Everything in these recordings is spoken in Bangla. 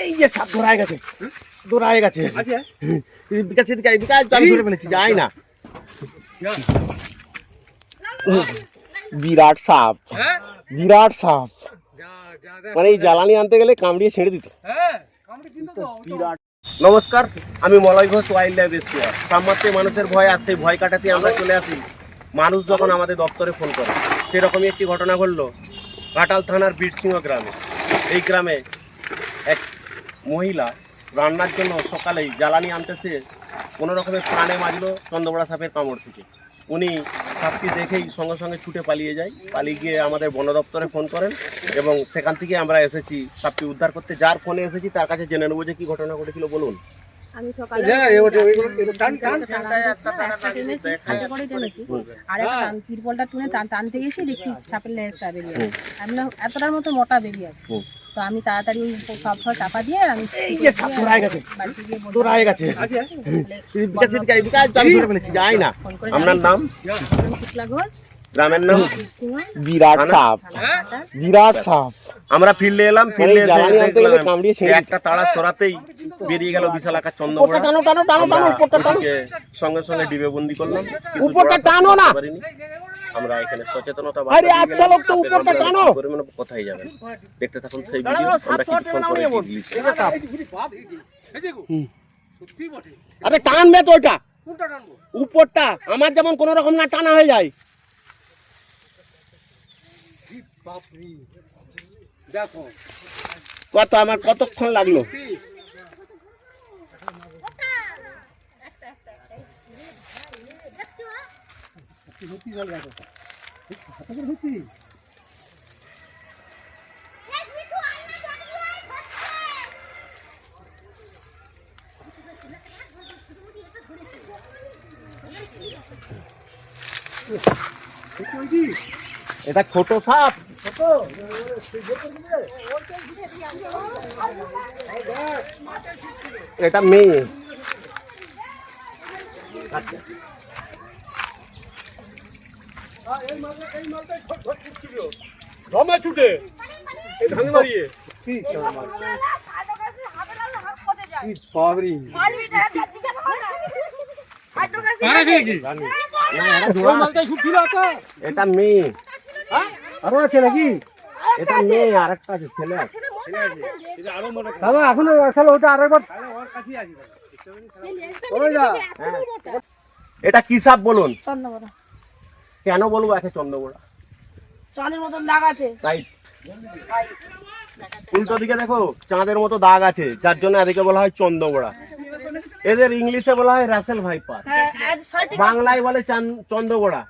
এই যে সাপ ধরা গেছে। গেছে। বিকাশ এদিকে বিকাশ আমি ধরে ফেলেছি যাই না। বিরাট সাপ। হ্যাঁ? বিরাট সাপ। মানে এই জ্বালানি আনতে গেলে কামড়িয়ে ছেড়ে দিত। হ্যাঁ বিরাট নমস্কার আমি Malay Ghosh wild life rescuer সামমাত্রে মানুষের ভয় আছে ভয় কাটাতে আমরা চলে আসি। মানুষ যখন আমাদের দপ্তরে ফোন করে সেরকমই একটি ঘটনা ঘটলো। ঘাটাল থানার বীরসিংহ গ্রামে। এই গ্রামে এক মহিলা রান্নার জন্য সকালেই জ্বালানি আনতেছে, কোনো রকমের প্রাণে মাজলো চন্দ্রবড়া সাপের কামড় থেকে। উনি সাপটি দেখেই সঙ্গে সঙ্গে ছুটে পালিয়ে যায়, পালিয়ে গিয়ে আমাদের বন দপ্তরে ফোন করেন এবং সেখান থেকে আমরা এসেছি সাপটি উদ্ধার করতে। যার ফোনে এসেছি তার কাছে জেনে নেব যে কী ঘটনা ঘটেছিল, বলুন। আমি সকালে টেনেছি, হাতে করে টেনেছি। আর একটা তিরপলটা তুলে টানতে গেছি দেখছি সাপের লেজটা বেরিয়ে আসছে। আমি এতটার মতো মোটা বেরিয়ে আসছে তো আমি তাড়াতাড়ি সব সব চাপা দিয়ে আমি না আপনার নাম শুক্লা ঘোষ, গ্রামের নাম বিরাট সাপ। হ্যাঁ বিরাট সাপ। আমরা ফিল্ডে এলাম ফিল্ডে এসে একটা তাড়া সরাতেই বেরিয়ে গেল বিশাল আকার চন্দ্রপড়া টানো টানো টানো টানো উপরটা টানো। সঙ্গে সঙ্গে ডিবে বন্দি করলাম উপরটা টানো না। আমরা এখানে সচেতনতা আরে আচ্ছা লোক তো উপরটা ব্যাপারে টানো। পরিমাণে কোথায় যাবেন? দেখতে থাকুন সেই ভিডিও। আমরা কিছুক্ষণ পরে আরে টানবে তো ওটা উপরটা। আমার যেমন কোনো রকম না টানা হয়ে যায়। কত আমার কতক্ষণ লাগল কি এটা ছোট সাপ। এটা মেয়ে। রমে ছুটে ধান মারিয়ে বাবরি এটা মেয়ে। আরও আছে নাকি? এটা মেয়ে আর একটা আছে। ছেলে আছে। দাদা এখনও আসলে ওটা আরেকবার ওই যা। এটা কি সাপ বলুন? চন্দ্রবড়া কেন বলব? একে চন্দ্রবোড়া চাঁদের মতন দাগ আছে। তাই উল্টো দিকে দেখো চাঁদের মতো দাগ আছে যার জন্য এদিকে বলা হয় চন্দ্রবোড়া এদের ইংলিশে বলা হয় রাসেল ভাইপার। হ্যাঁ বাংলায় বলে চান- চন্দ্রবোড়া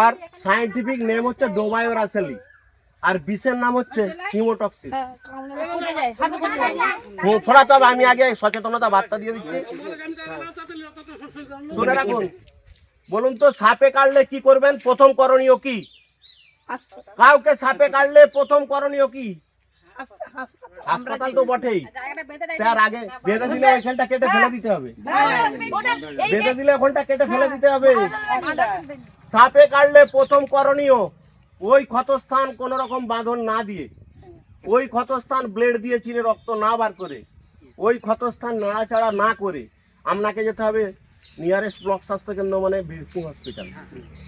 আর সায়েন্টিফিক নেম হচ্ছে ডোবায়োরাসেলি আর বিষের নাম হচ্ছে হিমোটক্সিস ফোড়া থোড়া তবে আমি আগে সচেতনতা বার্তা দিয়ে দিচ্ছি। শুনে রাখুন। বলুন তো সাপে কাটলে কি করবেন? প্রথম করণীয় কি? কাউকে সাপে কাটলে প্রথম করণীয় কি? হাসপাতাল তো বটেই। তার আগে বেঁধে দিলে ওইখানটা কেটে ফেলে দিতে হবে। হ্যাঁ, বেঁধে দিলে ওখানটা কেটে ফেলে দিতে হবে। সাপে কাটলে প্রথম করণীয় ওই ক্ষতস্থান কোন রকম বাঁধন না দিয়ে। ওই ক্ষতস্থান ব্লেড দিয়ে চিরে রক্ত না বার করে। ওই ক্ষতস্থান নাড়াচাড়া না করে আপনাকে যেতে হবে নিয়ারেস্ট ব্লক স্বাস্থ্য কেন্দ্র মানে বীরসিং হসপিটাল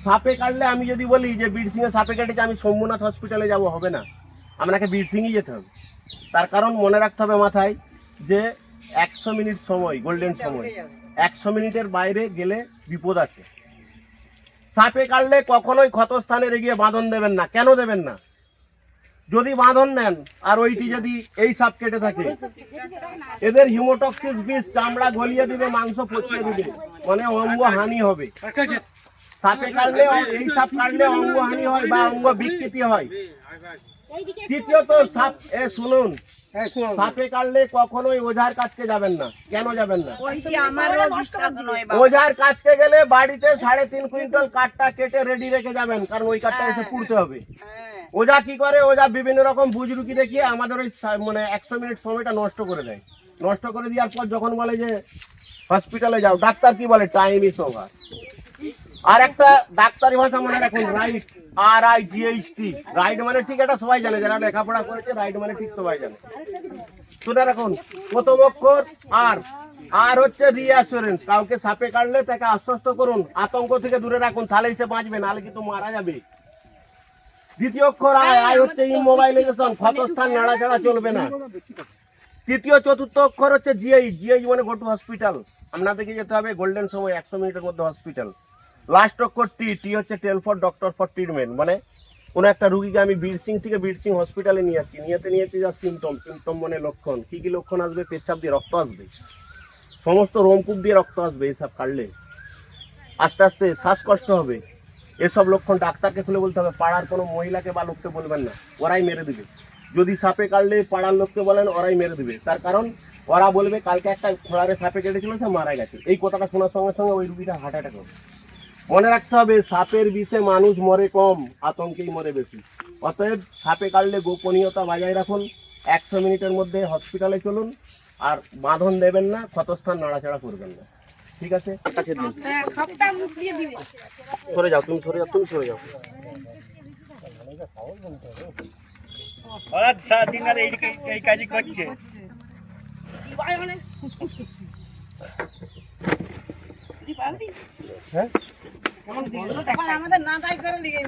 সাপে কাটলে আমি যদি বলি যে বীরসিংয়ে সাপে কেটেছে আমি শম্ভুনাথ হসপিটালে যাব হবে না। আপনাকে বীরসিংই যেতে হবে। তার কারণ মনে রাখতে হবে মাথায় যে একশো মিনিট সময় গোল্ডেন সময়। একশো মিনিটের বাইরে গেলে বিপদ আছে। সাপে কাটলে কখনোই ক্ষতস্থানে গিয়ে বাঁধন দেবেন না। কেন দেবেন না? যদি বাঁধন নেন আর ওইটি যদি এই সাপ কেটে থাকে এদের হিমোটক্সিস বিষ চামড়া গলিয়ে দিবে মাংস পচিয়ে দিবে মানে অঙ্গ হানি হবে। সাপে কাটলে এই সাপ কাটলে অঙ্গ হানি হয় বা অঙ্গ বিকৃতি হয়। তৃতীয়ত সাপ এ শুনুন। সাপে কাটলে কখনোই ওঝার কাছকে যাবেন না। কেন যাবেন না? ওঝার কাছকে গেলে বাড়িতে সাড়ে তিন কুইন্টাল কাঠটা কেটে রেডি রেখে যাবেন কারণ ওই কাঠটা এসে পুড়তে হবে। ওঝা কি করে? ওঝা বিভিন্ন রকম বুজরুকি দেখিয়ে আমাদের ওই মানে একশো মিনিট সময়টা নষ্ট করে দেয়। নষ্ট করে দেওয়ার পর যখন বলে যে হসপিটালে যাও ডাক্তার কি বলে? টাইম ইস ওভার আর একটা ডাক্তারি ভাষা মনে রাখুন right R I G H T right মানে ঠিক এটা সবাই জানে, যারা লেখাপড়া করেছে রাইট মানে ঠিক সবাই জানে। শুনে রাখুন, প্রথম অক্ষর আর আর হচ্ছে রিঅ্যাসুরেন্স কাউকে সাপে কাটলে তাকে আশ্বস্ত করুন, আতঙ্ক থেকে দূরে রাখুন, তাহলে সে বাঁচবে, নাহলে কিন্তু মারা যাবে। দ্বিতীয় অক্ষর আয় আয় হচ্ছে ইমোবাইলাইজেশন ক্ষতস্থান, নাড়াচাড়া চলবে না। তৃতীয়, চতুর্থ অক্ষর হচ্ছে জিআই জিআই মানে গো টু হসপিটাল আপনাদেরকে যেতে হবে গোল্ডেন সময়, একশো মিনিটের মধ্যে হসপিটাল লাস্ট অক্ষর টি টি হচ্ছে tell for doctor for treatment মানে কোনো একটা রুগীকে আমি বীরসিং থেকে বীরসিং হসপিটালে নিয়ে যাচ্ছি, নিয়েতে নিয়েছি যা সিমটম সিমটম মানে লক্ষণ, কী কী লক্ষণ আসবে, পেচ্ছাপ দিয়ে রক্ত আসবে, সমস্ত রোমকূপ দিয়ে রক্ত আসবে এসব কাটলে। আস্তে আস্তে শ্বাসকষ্ট হবে, এসব লক্ষণ ডাক্তারকে খুলে বলতে হবে, পাড়ার কোনো মহিলাকে বা লোককে বলবেন না, ওরাই মেরে দেবে। যদি সাপে কাটলে পাড়ার লোককে বলেন, ওরাই মেরে দেবে। তার কারণ, ওরা বলবে, কালকে একটা খোঁড়ারে সাপে কেটেছিল, সে মারা গেছে। এই কথাটা শোনার সঙ্গে সঙ্গে ওই রুগীটা হার্ট অ্যাটাক হবে। মনে রাখতে হবে সাপের বিষে মানুষ মরে কম আতঙ্কেই মরে বেশি। অতএব সাপে কাটলে গোপনীয়তা বজায় রাখুন একশো মিনিটের মধ্যে হসপিটালে চলুন আর বাঁধন দেবেন না ক্ষতস্থান নাড়াচাড়া করবেন না। ঠিক আছে? সরে যাও তুমি সরে যাও তুমি সরে যাও। এই কাজই করছে। আমাদের না তাই করে লিখে